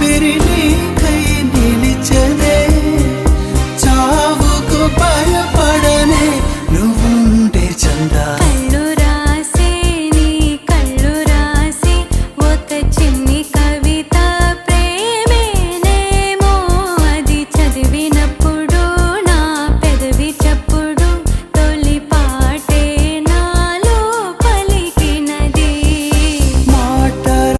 perini